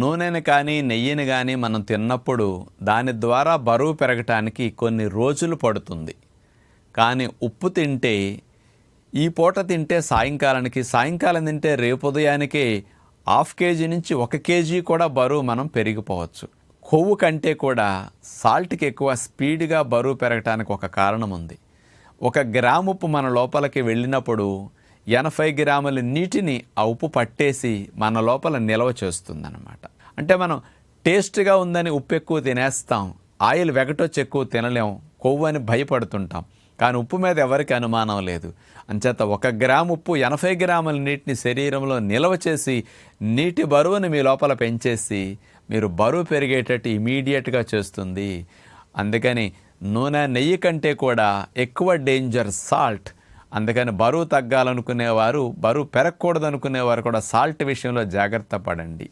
నూనెని కానీ నెయ్యిని కానీ మనం తిన్నప్పుడు దాని ద్వారా బరువు పెరగటానికి కొన్ని రోజులు పడుతుంది. కానీ ఉప్పు తింటే ఈ పూట తింటే సాయంకాలానికి సాయంకాలం తింటే రేపు ఉదయానికే హాఫ్ కేజీ నుంచి ఒక కేజీ కూడా బరువు మనం పెరిగిపోవచ్చు. కొవ్వు కంటే కూడా సాల్ట్కి ఎక్కువ స్పీడ్గా బరువు పెరగటానికి ఒక కారణం ఉంది. ఒక గ్రాము ఉప్పు మన లోపలికి వెళ్ళినప్పుడు ఎనభై గ్రాముల నీటిని ఆ ఉప్పు పట్టేసి మన లోపల నిల్వ చేస్తుందన్నమాట. అంటే మనం టేస్ట్గా ఉందని ఉప్పు ఎక్కువ తినేస్తాం ఆయిల్ వెగటొచ్చి ఎక్కువ తినలేం కొవ్వు అని భయపడుతుంటాం. కానీ ఉప్పు మీద ఎవరికి అనుమానం లేదు. అంచేత ఒక గ్రాము ఉప్పు ఎనభై గ్రాముల నీటిని శరీరంలో నిల్వ చేసి నీటి బరువుని మీ లోపల పెంచేసి మీరు బరువు పెరిగేటట్టు ఇమీడియట్గా చేస్తుంది. అందుకని నూనె నెయ్యి కంటే కూడా ఎక్కువ డేంజర్ సాల్ట్ అందుకని బరువు తగ్గాలనుకునేవారు బరువు పెరగకూడదు అనుకునేవారు కూడా సాల్ట్ విషయంలో జాగ్రత్త పడండి.